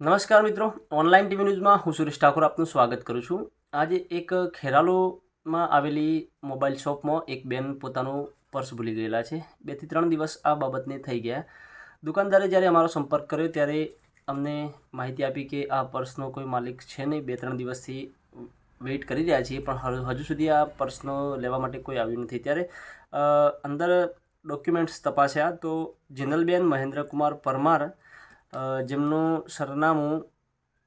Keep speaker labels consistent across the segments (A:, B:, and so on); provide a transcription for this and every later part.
A: નમસ્કાર મિત્રો. Online TV ન્યૂઝમાં હું સુરેશ ઠાકોર આપનું સ્વાગત કરું છું. આજે એક ખેરાલોમાં આવેલી મોબાઈલ શોપમાં એક બેન પોતાનું પર્સ ભૂલી ગયેલા છે. બેથી ત્રણ દિવસ આ બાબતને થઈ ગયા. દુકાનદારે જ્યારે અમારો સંપર્ક કર્યો ત્યારે અમને માહિતી આપી કે આ પર્સનો કોઈ માલિક છે નહીં. બે ત્રણ દિવસથી વેઇટ કરી રહ્યા છીએ, પણ હજુ- સુધી આ પર્સનો લેવા માટે કોઈ આવ્યું નથી. ત્યારે અંદર ડોક્યુમેન્ટ્સ તપાસ્યા તો જિનલબેન મહેન્દ્રકુમાર પરમાર જેમનું સરનામું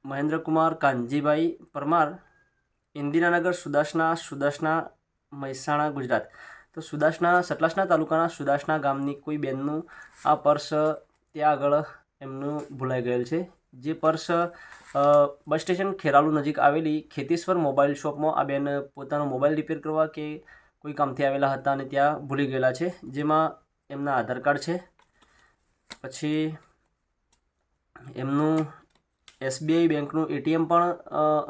A: મહેન્દ્રકુમાર કાનજીભાઈ પરમાર, ઇન્દિરાનગર સુદાસના સુદાસના મહેસાણા, ગુજરાત. તો સુદાસના સતલાસના તાલુકાના સુદાસના ગામની કોઈ બેનનું આ પર્સ ત્યાં આગળ એમનું ભૂલાઈ ગયેલ છે. જે પર્સ બસ સ્ટેશન ખેરાલુ નજીક આવેલી ખેતેશ્વર મોબાઈલ શોપમાં આ બેન પોતાનો મોબાઈલ રિપેર કરવા કે કોઈ કામથી આવેલા હતા અને ત્યાં ભૂલી ગયેલા છે. જેમાં એમના આધાર કાર્ડ છે. પછી એમનું એસબીઆઈ બેંકનું એટીએમ પણ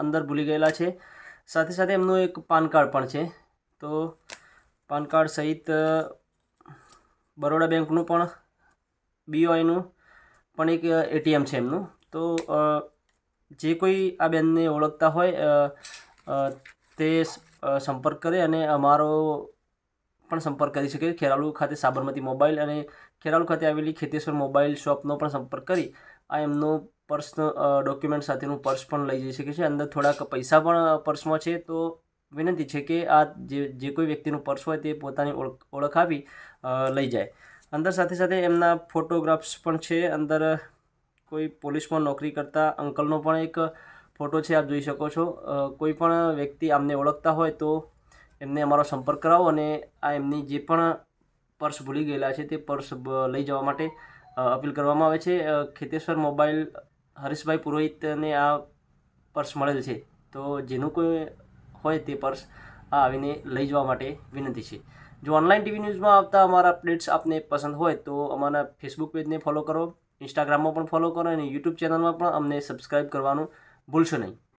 A: અંદર ભૂલી ગયેલા છે. સાથે સાથે એમનું એક પાન કાર્ડ પણ છે. તો પાન કાર્ડ સહિત બરોડા બેંકનું પણ, બીઓઆઈનું પણ એક એટીએમ છે એમનું. તો જે કોઈ આ બેનને ઓળખતા હોય તે સંપર્ક કરે અને અમારો પણ સંપર્ક કરી શકે. ખેરાલુ ખાતે સાબરમતી મોબાઈલ અને ખેરાલુ ખાતે આવેલી ખેતેશ્વર મોબાઈલ શોપનો પણ સંપર્ક કરી આ એમનું પર્સનો ડોક્યુમેન્ટ સાથેનું પર્સ પણ લઈ જઈ શકે છે. અંદર થોડાક પૈસા પણ પર્સમાં છે. તો વિનંતી છે કે આ જે જે કોઈ વ્યક્તિનું પર્સ હોય તે પોતાની ઓળખ આપી લઈ જાય. અંદર સાથે સાથે એમના ફોટોગ્રાફ્સ પણ છે. અંદર કોઈ પોલીસમાં નોકરી કરતા, અંકલનો પણ એક ફોટો છે, આપ જોઈ શકો છો. કોઈ પણ વ્યક્તિ આમને ઓળખતા હોય તો એમને અમારો સંપર્ક કરાવો અને આ એમની જે પણ પર્સ ભૂલી ગયેલા છે તે પર્સ લઈ જવા માટે અપીલ કરવામાં આવે છે ખેતેશ્વર મોબાઈલ હરીશભાઈ પુરોહિતને આ પર્સ મળેલ છે. તો જેનું કોઈ હોય તે પર્સ આ આવીને લઈ જવા માટે વિનંતી છે. જો ઓનલાઈન ટીવી ન્યૂઝમાં આવતા અમારા અપડેટ્સ આપને પસંદ હોય તો અમારા ફેસબુક પેજને ફોલો કરો, ઇન્સ્ટાગ્રામમાં પણ ફોલો કરો અને યુટ્યુબ ચેનલમાં પણ અમને સબસ્ક્રાઈબ કરવાનું ભૂલશો નહીં.